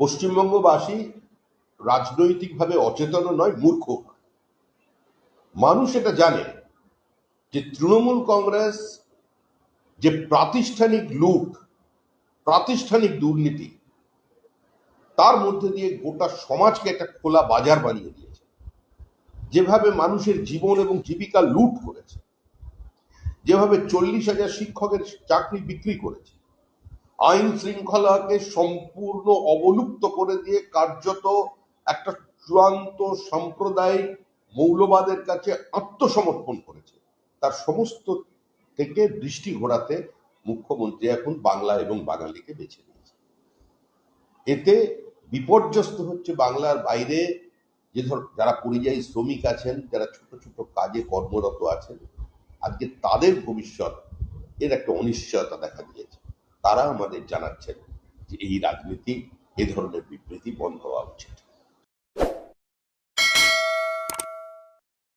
পশ্চিমবঙ্গবাসী রাজনৈতিকভাবে অচেতন নয় মূর্খ মানুষ এটা জানে যে তৃণমূল কংগ্রেস যে প্রাতিষ্ঠানিক লুট, প্রাতিষ্ঠানিক দুর্নীতি, তার মধ্যে দিয়ে গোটা সমাজকে একটা খোলা বাজার বানিয়ে দিয়েছে। যেভাবে মানুষের জীবন এবং জীবিকা লুট করেছে, যেভাবে চল্লিশ হাজার শিক্ষকের চাকরি বিক্রি করেছে আইন শৃঙ্খলাকে সম্পূর্ণ অবলুপ্ত করে দিয়ে কার্যত একটা চূড়ান্ত সাম্প্রদায়িক মৌলবাদের কাছে আত্মসমর্পণ করেছে। তার সমস্ত থেকে দৃষ্টি ঘোরাতে মুখ্যমন্ত্রী এখন বাংলা এবং বাঙালিকে বেছে নিয়েছে এতে বিপর্যস্ত হচ্ছে বাংলার বাইরে যে ধর, যারা পরিযায়ী শ্রমিক আছেন, যারা ছোট ছোট কাজে কর্মরত আছেন, আজকে তাদের ভবিষ্যৎ এর একটা অনিশ্চয়তা দেখা দিয়েছে। তারা আমাদের জানাচ্ছেন যে এই রাজনীতি এ ধরনের বিবৃতি বন্ধ হওয়া উচিত।